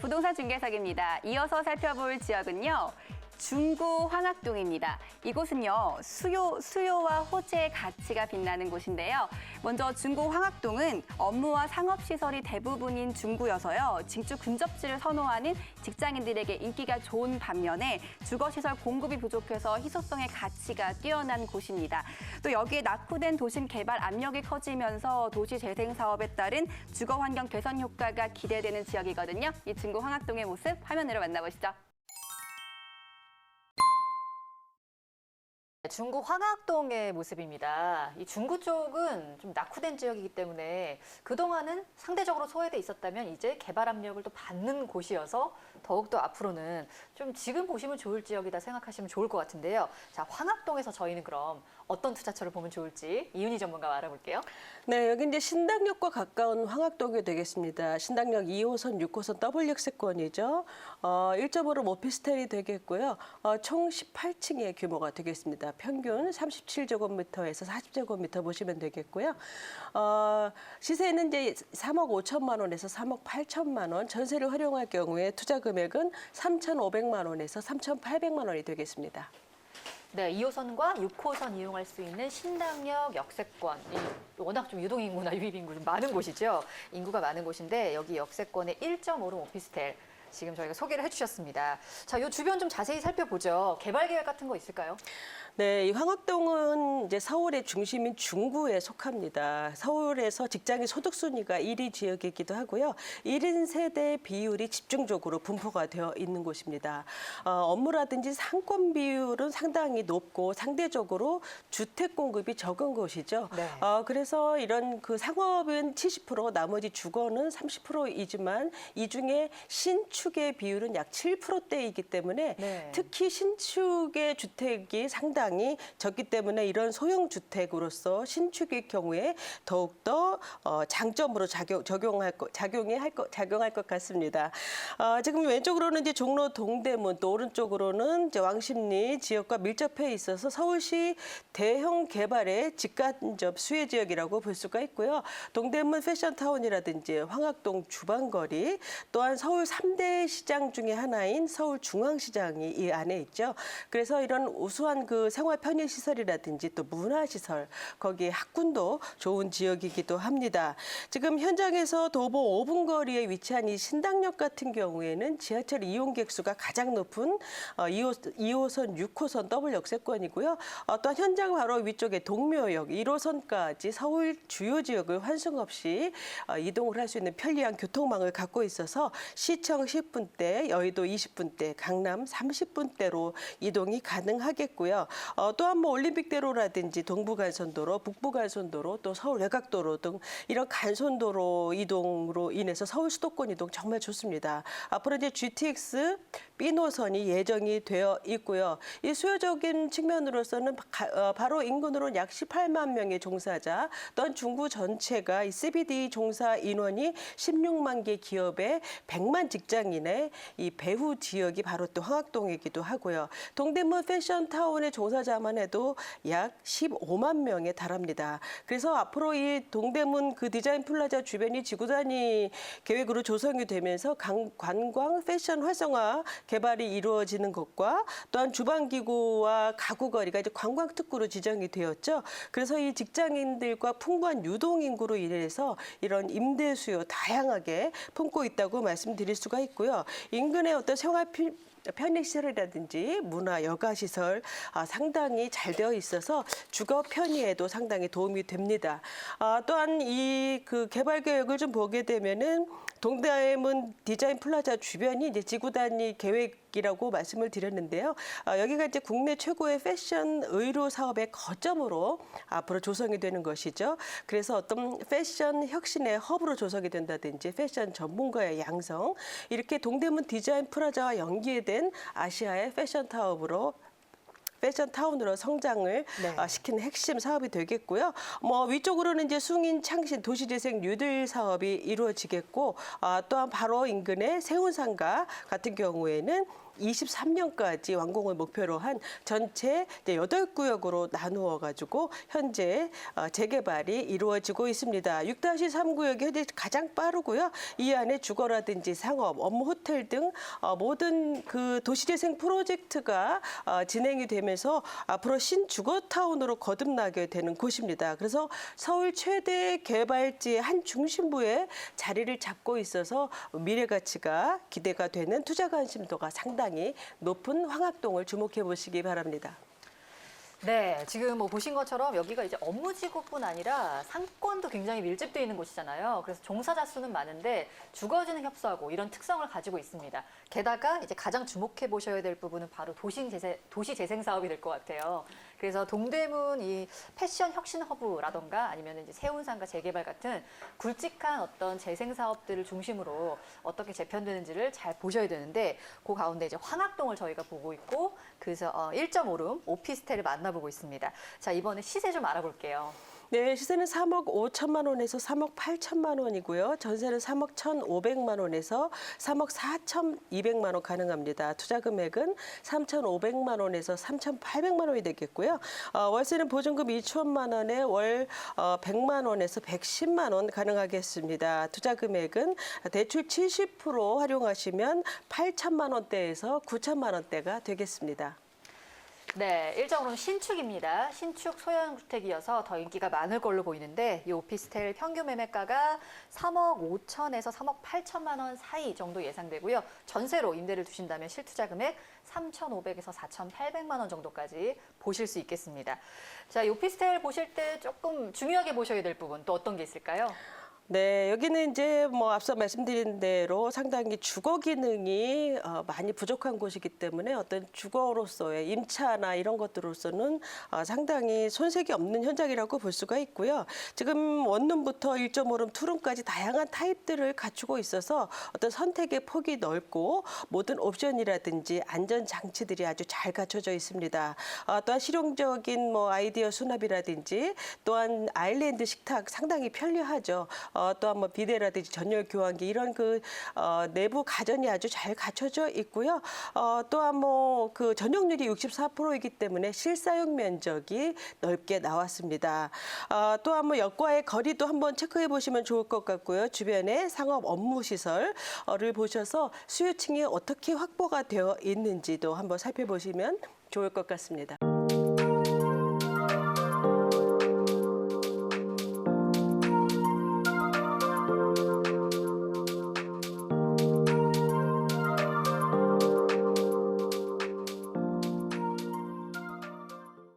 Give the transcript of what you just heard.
부동산 중개석입니다. 이어서 살펴볼 지역은요. 중구 황학동입니다. 이곳은요 수요 수요와 호재의 가치가 빛나는 곳인데요. 먼저 중구 황학동은 업무와 상업 시설이 대부분인 중구여서요 직주 근접지를 선호하는 직장인들에게 인기가 좋은 반면에 주거 시설 공급이 부족해서 희소성의 가치가 뛰어난 곳입니다. 또 여기에 낙후된 도심 개발 압력이 커지면서 도시 재생 사업에 따른 주거 환경 개선 효과가 기대되는 지역이거든요. 이 중구 황학동의 모습 화면으로 만나보시죠. 중구 황학동의 모습입니다. 이 중구 쪽은 좀 낙후된 지역이기 때문에 그동안은 상대적으로 소외돼 있었다면 이제 개발 압력을 또 받는 곳이어서 더욱더 앞으로는 좀 지금 보시면 좋을 지역이다 생각하시면 좋을 것 같은데요. 자, 황학동에서 저희는 그럼 어떤 투자처를 보면 좋을지 이윤희 전문가와 알아볼게요. 네, 여기 이제 신당역과 가까운 황학동이 되겠습니다. 신당역 2호선, 6호선 더블역세권이죠. 어, 1.5로 오피스텔이 되겠고요. 어, 총 18층의 규모가 되겠습니다. 평균 37제곱미터에서 40제곱미터 보시면 되겠고요. 어, 시세는 이제 3억 5천만 원에서 3억 8천만 원, 전세를 활용할 경우에 투자 금 액은 3,500만 원에서 3,800만 원이 되겠습니다. 네, 2호선과 6호선 이용할 수 있는 신당역 역세권. 이 워낙 좀 유동인구나 유입인구 좀 많은 곳이죠. 인구가 많은 곳인데 여기 역세권의 1.5룸 오피스텔 지금 저희가 소개를 해주셨습니다. 자, 이 주변 좀 자세히 살펴보죠. 개발 계획 같은 거 있을까요? 네, 이 황학동은 이제 서울의 중심인 중구에 속합니다. 서울에서 직장인 소득 순위가 1위 지역이기도 하고요. 1인 세대 비율이 집중적으로 분포가 되어 있는 곳입니다. 어, 업무라든지 상권 비율은 상당히 높고 상대적으로 주택 공급이 적은 곳이죠. 네. 어, 그래서 이런 그 상업은 70%, 나머지 주거는 30%이지만 이 중에 신축 의 비율은 약 7%대이기 때문에 네. 특히 신축의 주택이 상당히 적기 때문에 이런 소형 주택으로서 신축의 경우에 더욱더 어, 장점으로 작용, 적용할 것, 작용이 할 것, 작용할 것 같습니다. 어, 지금 왼쪽으로는 이제 종로 동대문, 또 오른쪽으로는 이제 왕십리 지역과 밀접해 있어서 서울시 대형 개발의 직간접 수혜 지역이라고 볼 수가 있고요. 동대문 패션타운이라든지 황학동 주방거리, 또한 서울 삼대 시장 중에 하나인 서울중앙시장이 이 안에 있죠. 그래서 이런 우수한 그 생활 편의 시설이라든지 또 문화 시설, 거기 학군도 좋은 지역이기도 합니다. 지금 현장에서 도보 5분 거리에 위치한 이 신당역 같은 경우에는 지하철 이용객 수가 가장 높은 어, 2호, 2호선, 6호선 더블 역세권이고요. 어, 또한 현장 바로 위쪽에 동묘역 1호선까지 서울 주요 지역을 환승 없이 어, 이동을 할 수 있는 편리한 교통망을 갖고 있어서 시청 10분대, 여의도 20분대, 강남 30분대로 이동이 가능하겠고요. 어, 또한 뭐 올림픽대로라든지 동부간선도로, 북부간선도로, 또 서울 외곽도로 등 이런 간선도로 이동으로 인해서 서울 수도권 이동 정말 좋습니다. 앞으로 이제 GTX B 노선이 예정이 되어 있고요. 이 수요적인 측면으로서는 가- 어, 바로 인근으로 약 18만 명의 종사자, 또한 중구 전체가 이 CBD 종사 인원이 16만 개 기업의 100만 직장 인의 이 배후 지역이 바로 또 황학동이기도 하고요. 동대문 패션 타운의 종사자만 해도 약 15만 명에 달합니다. 그래서 앞으로 이 동대문 그 디자인 플라자 주변이 지구 단위 계획으로 조성이 되면서 강- 관광 패션 활성화 개발이 이루어지는 것과 또한 주방기구와 가구 거리가 이제 관광 특구로 지정이 되었죠. 그래서 이 직장인들과 풍부한 유동 인구로 인해서 이런 임대 수요 다양하게 품고 있다고 말씀드릴 수가 있고요. 인근의 어떤 생활 피- 편의시설이라든지 문화 여가시설 아, 상당히 잘 되어 있어서 주거 편의에도 상당히 도움이 됩니다. 아, 또한 이 그 개발 계획을 좀 보게 되면은 동대문 디자인 플라자 주변이 이제 지구 단위 계획 이라고 말씀을 드렸는데요. 아, 여기가 이제 국내 최고의 패션 의료 사업의 거점으로 앞으로 조성이 되는 것이죠. 그래서 어떤 패션 혁신의 허브로 조성이 된다든지 패션 전문가의 양성 이렇게 동대문 디자인 플라자와 연계된 아시아의 패션 타업으로 패션 타운으로 성장을 네. 어, 시키는 핵심 사업이 되겠고요. 뭐 위쪽으로는 이제 숭인 창신 도시재생 뉴딜 사업이 이루어지겠고 아, 또한 바로 인근의 세운상가 같은 경우에는 23년까지 완공을 목표로 한 전체 이제 8구역으로 나누어 가지고 현재 어, 재개발이 이루어지고 있습니다. 6-3 구역이 현재 가장 빠르고요. 이 안에 주거라든지 상업, 업무 호텔 등 어, 모든 그 도시재생 프로젝트가 어, 진행이 되면서 앞으로 신주거 타운으로 거듭나게 되는 곳입니다. 그래서 서울 최대 개발지의 한 중심부에 자리를 잡고 있어서 미래 가치가 기대가 되는 투자 관심도가 상당히 높은 황학동을 주목해 보시기 바랍니다. 네, 지금 뭐 보신 것처럼 여기가 이제 업무지구뿐 아니라 상권도 굉장히 밀집되어 있는 곳이잖아요. 그래서 종사자 수는 많은데 주거지는 협소하고 이런 특성을 가지고 있습니다. 게다가 이제 가장 주목해 보셔야 될 부분은 바로 도시 재생 사업이 될 것 같아요. 그래서 동대문 이 패션 혁신 허브라던가 아니면 이제 세운상가 재개발 같은 굵직한 어떤 재생 사업들을 중심으로 어떻게 재편되는지를 잘 보셔야 되는데 그 가운데 이제 황학동을 저희가 보고 있고 그래서 어, 1.5룸 오피스텔을 만나보고 있습니다. 자 이번에 시세 좀 알아볼게요. 네, 시세는 3억 5천만 원에서 3억 8천만 원이고요. 전세는 3억 1,500만 원에서 3억 4,200만 원 가능합니다. 투자 금액은 3,500만 원에서 3,800만 원이 되겠고요. 어, 월세는 보증금 2천만 원에 월 어, 100만 원에서 110만 원 가능하겠습니다. 투자 금액은 대출 70% 활용하시면 8천만 원대에서 9천만 원대가 되겠습니다. 네, 일정으로는 신축입니다. 신축 소형 주택이어서 더 인기가 많을 걸로 보이는데 이 오피스텔 평균 매매가가 3억 5천에서 3억 8천만 원 사이 정도 예상되고요. 전세로 임대를 두신다면 실투자 금액 3,500에서 4,800만 원 정도까지 보실 수 있겠습니다. 자, 이 오피스텔 보실 때 조금 중요하게 보셔야 될 부분 또 어떤 게 있을까요? 네, 여기는 이제 뭐 앞서 말씀드린 대로 상당히 주거 기능이 어, 많이 부족한 곳이기 때문에 어떤 주거로서의 임차나 이런 것들로서는 어, 상당히 손색이 없는 현장이라고 볼 수가 있고요. 지금 원룸부터 1.5룸, 투룸까지 다양한 타입들을 갖추고 있어서 어떤 선택의 폭이 넓고 모든 옵션이라든지 안전 장치들이 아주 잘 갖춰져 있습니다. 어, 또한 실용적인 뭐 아이디어 수납이라든지 또한 아일랜드 식탁 상당히 편리하죠. 어, 또한 뭐 비데라든지 전열 교환기 이런 그 어, 내부 가전이 아주 잘 갖춰져 있고요. 어, 또한 뭐 그 전용률이 64%이기 때문에 실사용 면적이 넓게 나왔습니다. 어, 또한 뭐 역과의 거리도 한번 체크해 보시면 좋을 것 같고요. 주변에 상업 업무 시설을 보셔서 수요층이 어떻게 확보가 되어 있는지도 한번 살펴보시면 좋을 것 같습니다.